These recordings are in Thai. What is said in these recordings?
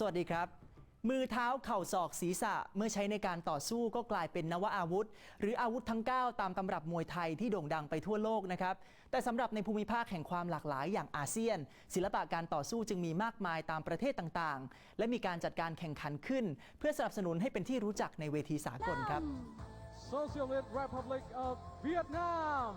สวัสดีครับ มือเท้าเข่าศอกศีรษะเมื่อใช้ในการต่อสู้ก็กลายเป็นนวอาวุธ หรืออาวุธทั้ง 9 ตามตำรับมวยไทยที่โด่งดังไปทั่วโลกนะครับ แต่สำหรับในภูมิภาคแห่งความหลากหลายอย่างอาเซียน ศิลปะการต่อสู้จึงมีมากมายตามประเทศต่างๆ และมีการจัดการแข่งขันขึ้น เพื่อสนับสนุนให้เป็นที่รู้จักในเวทีสากลครับ Socialist Republic of Vietnam.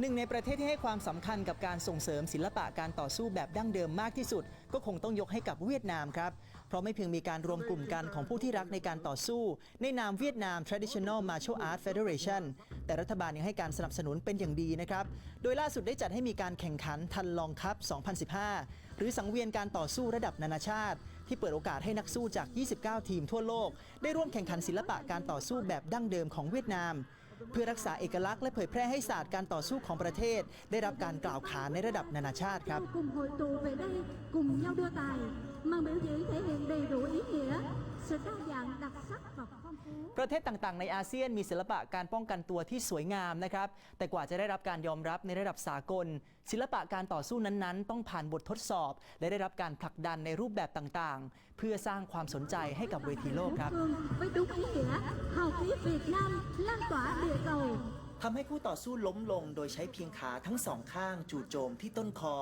หนึ่งในประเทศที่ให้ความสำคัญกับการส่งเสริมศิลปะการต่อสู้แบบดั้งเดิมมากที่สุด ก็คงต้องยกให้กับเวียดนามครับ เพราะไม่เพียงมีการรวมกลุ่มกันของผู้ที่รักในการต่อสู้ ในนามเวียดนาม Traditional Martial Arts Federation แต่รัฐบาลยังให้การสนับสนุนเป็นอย่างดีนะครับ โดยล่าสุดได้จัดให้มีการแข่งขันทันลองคัพ 2015 หรือสังเวียนการต่อสู้ระดับนานาชาติ ที่เปิดโอกาสให้นักสู้จาก 29 ทีมทั่วโลก ได้ร่วมแข่งขันศิลปะการต่อสู้แบบดั้งเดิมของเวียดนาม เพื่อรักษาเอกลักษณ์และเผยแพร่ให้ศาสตร์การต่อสู้ของประเทศ ได้รับการกล่าวขานในระดับนานาชาติครับ cùng hội tụ về đây cùng nhau đưa tài màn biểu diễn thể hiện đầy đủ ý nghĩa sự đa dạng đặc sắc và phong phú ประเทศต่างๆ ในอาเซียนมีศิลปะการป้องกันตัวที่สวยงามนะครับ แต่กว่าจะได้รับการยอมรับในระดับสากล ศิลปะการต่อสู้นั้นๆ ต้องผ่านบททดสอบ และได้รับการผลักดันในรูปแบบต่างๆ เพื่อสร้างความสนใจให้กับเวทีโลกครับ phương với đúng ý nghĩa hào khí Việt Nam lan tỏa địa cầu ทำให้คู่ต่อสู้ล้มลงโดยใช้เพียงขาทั้งสองข้างจู่โจมที่ต้นคอ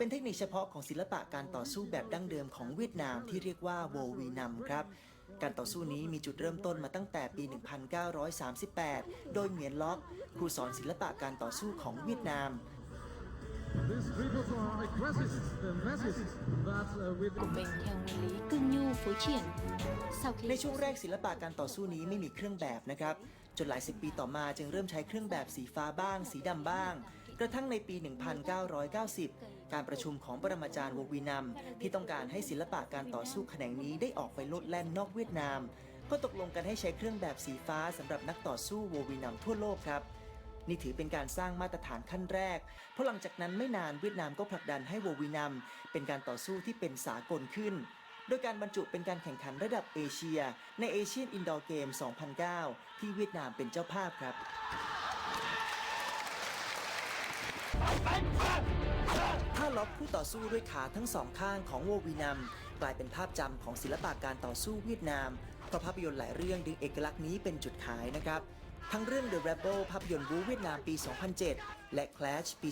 เป็นเทคนิคเฉพาะของศิลปะการต่อสู้แบบดั้งเดิมของเวียดนามที่เรียกว่าโววีนัมครับ การต่อสู้นี้มีจุดเริ่มต้นมาตั้งแต่ปี 1938 โดยเหงียนล็อก ครูสอนศิลปะการต่อสู้ของเวียดนาม These people are aggressive uh, masses that uh, with của mình theo nguyên lý cương nhu phối triển. Sau khi ในช่วงแรกศิลปะการต่อสู้นี้ไม่มีเครื่องแบบนะครับ จนหลายสิบปีต่อมาจึงเริ่มใช้เครื่องแบบสีฟ้าบ้าง สีดำบ้าง กระทั่งในปี 1990 การประชุมของปรมาจารย์ววีนัมที่ต้องการให้ศิลปะการต่อสู้แขนงนี้ได้ออกไปโลดแล่นนอกเวียดนาม ก็ตกลงกันให้ใช้เครื่องแบบสีฟ้าสำหรับนักต่อสู้ววีนัมทั่วโลกครับนี่ถือเป็นการสร้างมาตรฐานขั้นแรก เพราะหลังจากนั้นไม่นานเวียดนามก็ผลักดันให้โววีนัมเป็นการต่อสู้ที่เป็นสากลขึ้น โดยการบรรจุเป็นการแข่งขันระดับเอเชีย ในเอเชียนอินดอร์เกม 2009 ที่เวียดนามเป็นเจ้าภาพครับ ถ้าล็อกผู้ต่อสู้ด้วยขาทั้งสองข้างของโววีนัมกลายเป็นภาพจำของศิลปะการต่อสู้เวียดนามเพราะภาพยนตร์หลายเรื่องดึงเอกลักษณ์นี้เป็นจุดขายนะครับทั้งเรื่อง The Rebel ภาพยนตร์บูเวียดนามปี 2007 และ Clash ปี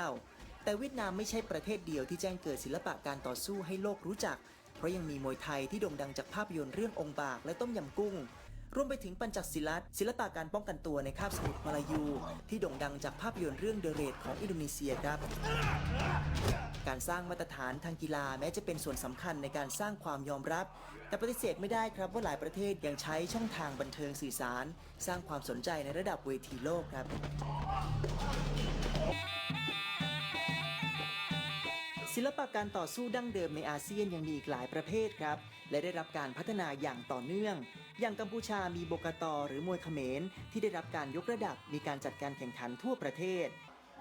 2009 แต่เวียดนามไม่ใช่ประเทศเดียวที่แจ้งเกิดศิลปะการต่อสู้ให้โลกรู้จัก เพราะยังมีมวยไทยที่โด่งดังจากภาพยนตร์เรื่ององค์บากและต้มยำกุ้ง รวมไปถึงปัญจศิลัตศิลปะการป้องกันตัวในคาบสมุทรมาลายู ที่โด่งดังจากภาพยนตร์เรื่องเดเรดของอินโดนีเซียครับ การสร้างมาตรฐานทางกีฬาแม้จะเป็นส่วนสำคัญในการสร้างความยอมรับ แต่ปฏิเสธไม่ได้ครับว่าหลายประเทศยังใช้ช่องทางบันเทิงสื่อสาร สร้างความสนใจในระดับเวทีโลกครับ ศิลปะการต่อสู้ดั้งเดิมในอาเซียนยังมีอีกหลายประเภทครับ และได้รับการพัฒนาอย่างต่อเนื่อง อย่างกัมพูชามีโบกตอหรือมวยเขมร ที่ได้รับการยกระดับมีการจัดการแข่งขันทั่วประเทศ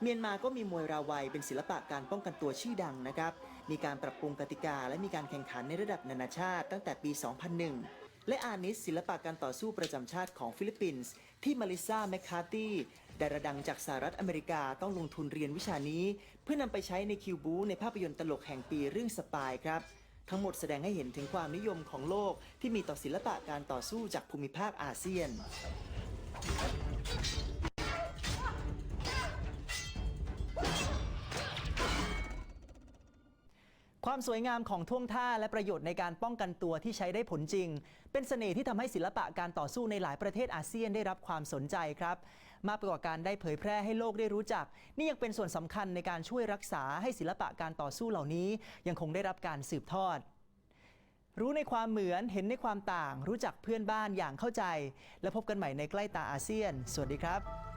เมียนมาก็มีมวยราวัยเป็นศิลปะการป้องกันตัวชื่อดังนะครับ มีการปรับปรุงกติกาและมีการแข่งขันในระดับนานาชาติตั้งแต่ปี 2001 และอานิสศิลปะการต่อสู้ประจำชาติของฟิลิปปินส์ที่มาริซาแมคคาร์ตี้ดาราดังจากสหรัฐอเมริกาต้องลงทุนเรียนวิชานี้ เพื่อนำไปใช้ในคิวบูในภาพยนตร์ตลกแห่งปีเรื่องสปายครับ ทั้งหมดแสดงให้เห็นถึงความนิยมของโลกที่มีต่อศิลปะการต่อสู้จากภูมิภาคอาเซียน ความสวยงามของท่วงท่าและประโยชน์ในการป้องกันตัวที่ใช้ได้ผลจริง เป็นเสน่ห์ที่ทำให้ศิลปะการต่อสู้ในหลายประเทศอาเซียนได้รับความสนใจครับ มากไปกว่าการได้เผยแพร่ให้โลกได้รู้จัก นี่ยังเป็นส่วนสำคัญในการช่วยรักษาให้ศิลปะการต่อสู้เหล่านี้ ยังคงได้รับการสืบทอด รู้ในความเหมือนเห็นในความต่าง รู้จักเพื่อนบ้านอย่างเข้าใจ และพบกันใหม่ในใกล้ตาอาเซียน สวัสดีครับ